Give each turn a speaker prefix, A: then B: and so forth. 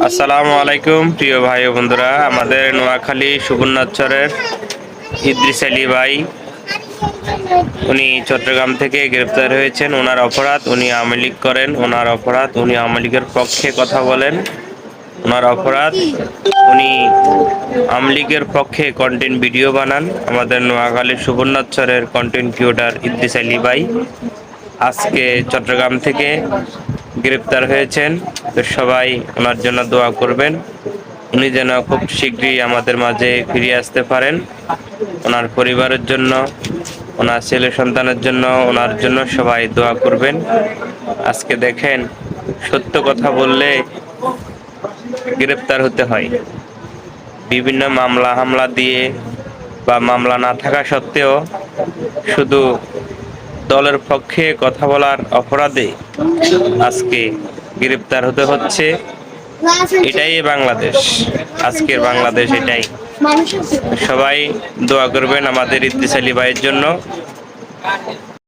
A: আসসালামু আলাইকুম, প্রিয় ভাই বন্ধুরা। আমাদের নোয়াখালী সুবর্ণাচরের ইদ্রিস আলী ভাই, উনি চট্টগ্রাম থেকে গ্রেপ্তার হয়েছেন। ওনার অপরাধ উনি আওয়ামী লীগ করেন। ওনার অপরাধ উনি আওয়ামী লীগের পক্ষে কথা বলেন। ওনার অপরাধ উনি আওয়ামী লীগের পক্ষে কন্টেন্ট ভিডিও বানান। আমাদের নোয়াখালী সুবর্ণাচরের কন্টেন্ট ক্রিয়েটার ইদ্রিস আলী ভাই আজকে চট্টগ্রাম থেকে গ্রেপ্তার হয়েছেন। তো সবাই ওনার জন্য দোয়া করবেন। উনি যেন খুব শীঘ্রই আমাদের মাঝে ফিরে আসতে পারেন। ওনার পরিবারের জন্য, ওনার ছেলে সন্তানের জন্য, ওনার জন্য সবাই দোয়া করবেন। আজকে দেখেন, সত্য কথা বললে গ্রেপ্তার হতে হয়। বিভিন্ন মামলা হামলা দিয়ে বা মামলা না থাকা সত্ত্বেও শুধু দলের পক্ষে কথা বলার অপরাধে আজকে গ্রেপ্তার হতে হচ্ছে। এটাই বাংলাদেশ। আজকের বাংলাদেশ এটাই। সবাই দোয়া করবেন আমাদের ইদ্দিস আলী ভাইয়ের জন্য।